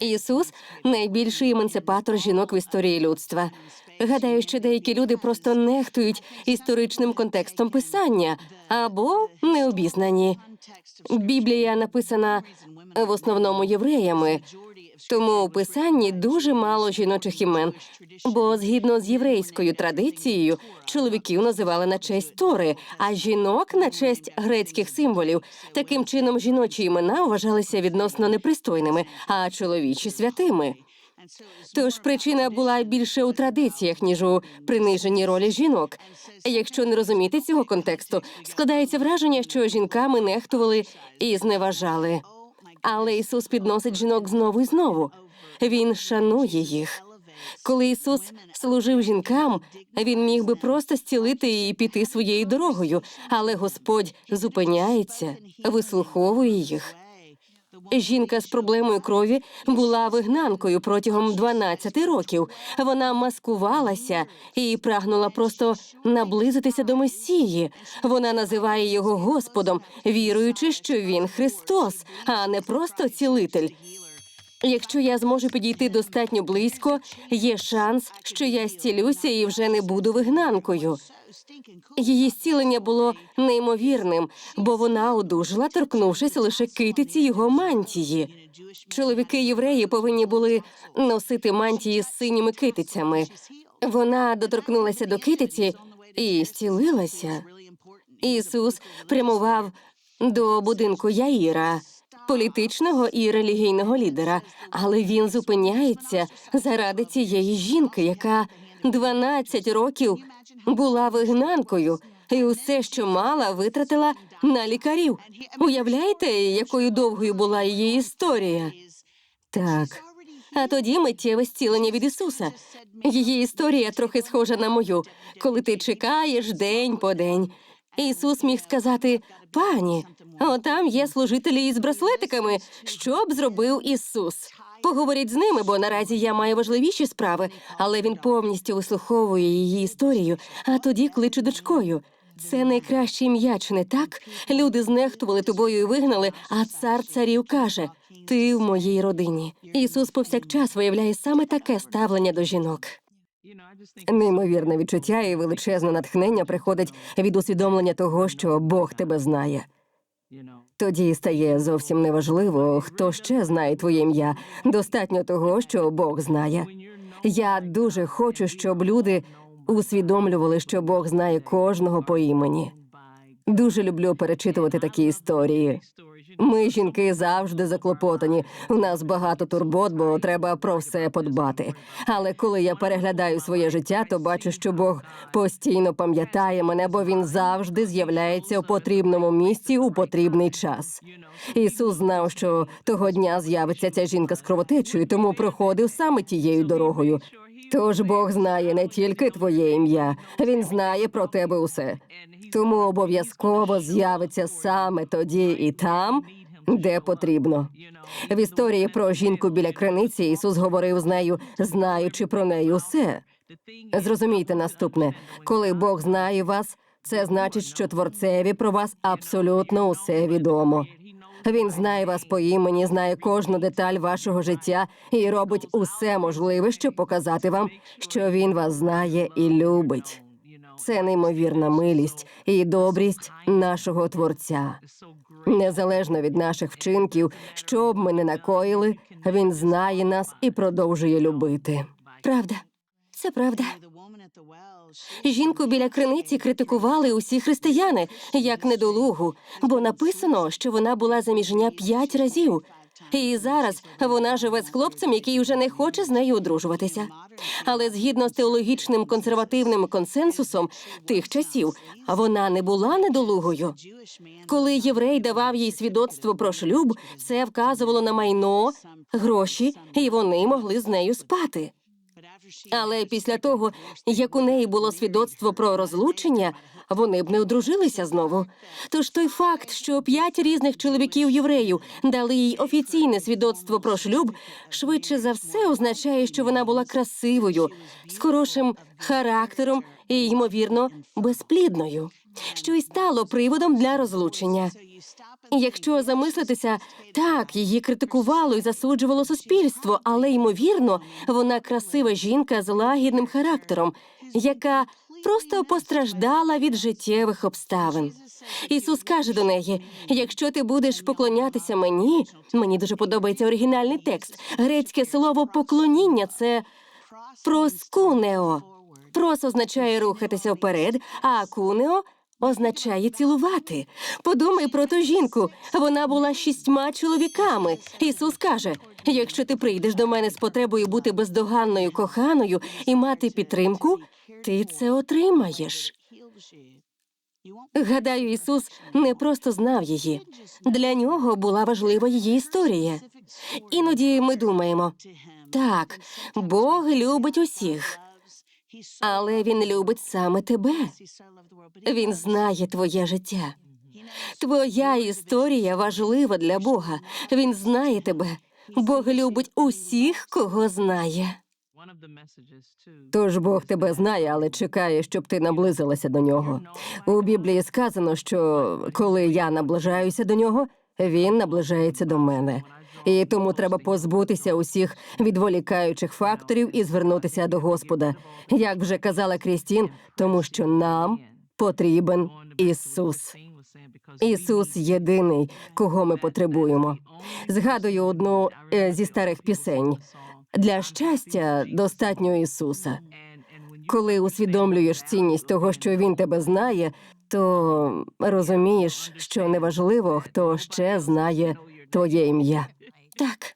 Ісус найбільший емансипатор жінок в історії людства. Гадаю, що деякі люди просто нехтують історичним контекстом писання або необізнані. Біблія написана в основному євреями, тому у писанні дуже мало жіночих імен. Бо згідно з єврейською традицією, чоловіків називали на честь Тори, а жінок на честь грецьких символів. Таким чином, жіночі імена вважалися відносно непристойними, а чоловічі святими. Тож причина була більше у традиціях, ніж у приниженні ролі жінок. Якщо не розуміти цього контексту, складається враження, що жінками нехтували і зневажали. Але Ісус підносить жінок знову і знову. Він шанує їх. Коли Ісус служив жінкам, він міг би просто зцілити і піти своєю дорогою, але Господь зупиняється, вислуховує їх. Жінка з проблемою крові була вигнанкою протягом 12 років. Вона маскувалася і прагнула просто наблизитися до Месії. Вона називає його Господом, віруючи, що він Христос, а не просто цілитель. Якщо я зможу підійти достатньо близько, є шанс, що я зцілюся і вже не буду вигнанкою. Її зцілення було неймовірним, бо вона одужала, торкнувшись лише китиці його мантії. Чоловіки євреї повинні були носити мантії з синіми китицями. Вона доторкнулася до китиці і зцілилася. Ісус прямував до будинку Яїра, політичного і релігійного лідера, але він зупиняється заради цієї жінки, яка 12 років була вигнанкою, і усе, що мала, витратила на лікарів. Уявляєте, якою довгою була її історія? Так. А тоді миттєве зцілення від Ісуса. Її історія трохи схожа на мою, коли ти чекаєш день по день. Ісус міг сказати: пані, отам є служителі із браслетиками. Що б зробив Ісус? Поговоріть з ними, бо наразі я маю важливіші справи, але він повністю вислуховує її історію, а тоді кличе дочкою. Це найкраще ім'я, чи не так? Люди знехтували тобою і вигнали, а цар царів каже: Ти в моїй родині. Ісус повсякчас виявляє саме таке ставлення до жінок. Неймовірне відчуття і величезне натхнення приходить від усвідомлення того, що Бог тебе знає. Тоді стає зовсім неважливо, хто ще знає твоє ім'я. Достатньо того, що Бог знає. Я дуже хочу, щоб люди усвідомлювали, що Бог знає кожного по імені. Дуже люблю перечитувати такі історії. Ми, жінки, завжди заклопотані. У нас багато турбот, бо треба про все подбати. Але коли я переглядаю своє життя, то бачу, що Бог постійно пам'ятає мене, бо він завжди з'являється у потрібному місці у потрібний час. Ісус знав, що того дня з'явиться ця жінка з кровотечею, тому проходив саме тією дорогою. Тож Бог знає не тільки твоє ім'я, він знає про тебе усе. Тому обов'язково з'явиться саме тоді і там, де потрібно. В історії про жінку біля криниці Ісус говорив з нею, знаючи про неї усе. Зрозумійте наступне: коли Бог знає вас, це значить, що творцеві про вас абсолютно усе відомо. Він знає вас по імені, знає кожну деталь вашого життя і робить усе можливе, щоб показати вам, що він вас знає і любить. Це неймовірна милість і добрість нашого творця. Незалежно від наших вчинків, що б ми не накоїли, він знає нас і продовжує любити. Правда, це правда. Жінку біля криниці критикували усі християни як недолугу, бо написано, що вона була заміжня п'ять разів. І зараз вона живе з хлопцем, який вже не хоче з нею одружуватися. Але згідно з теологічним консервативним консенсусом тих часів, вона не була недолугою. Коли єврей давав їй свідоцтво про шлюб, це вказувало на майно, гроші, і вони могли з нею спати. Але після того, як у неї було свідоцтво про розлучення, вони б не одружилися знову. Тож той факт, що п'ять різних чоловіків євреїв дали їй офіційне свідоцтво про шлюб, швидше за все означає, що вона була красивою, з хорошим характером і, ймовірно, безплідною, що й стало приводом для розлучення. Якщо замислитися, так, її критикувало і засуджувало суспільство, але ймовірно, вона красива жінка з лагідним характером, яка просто постраждала від життєвих обставин. Ісус каже до неї: якщо ти будеш поклонятися мені, мені дуже подобається оригінальний текст. Грецьке слово поклоніння це проскунео. Прос означає рухатися вперед, а кунео означає цілувати. Подумай про ту жінку. Вона була шістьма чоловіками. Ісус каже: якщо ти прийдеш до мене з потребою бути бездоганною коханою і мати підтримку, ти це отримаєш. Гадаю, Ісус не просто знав її. Для нього була важлива її історія. Іноді ми думаємо, так, Бог любить усіх, але він любить саме тебе. Він знає твоє життя. Твоя історія важлива для Бога. Він знає тебе. Бог любить усіх, кого знає. Тож Бог тебе знає, але чекає, щоб ти наблизилася до нього. У Біблії сказано, що коли я наближаюся до нього, він наближається до мене. І тому треба позбутися усіх відволікаючих факторів і звернутися до Господа. Як вже казала Крістін, тому що нам потрібен Ісус. Ісус єдиний, кого ми потребуємо. Згадую одну е, зі старих пісень. Для щастя достатньо Ісуса. Коли усвідомлюєш цінність того, що він тебе знає, то розумієш, що неважливо, хто ще знає твоє ім'я. Так,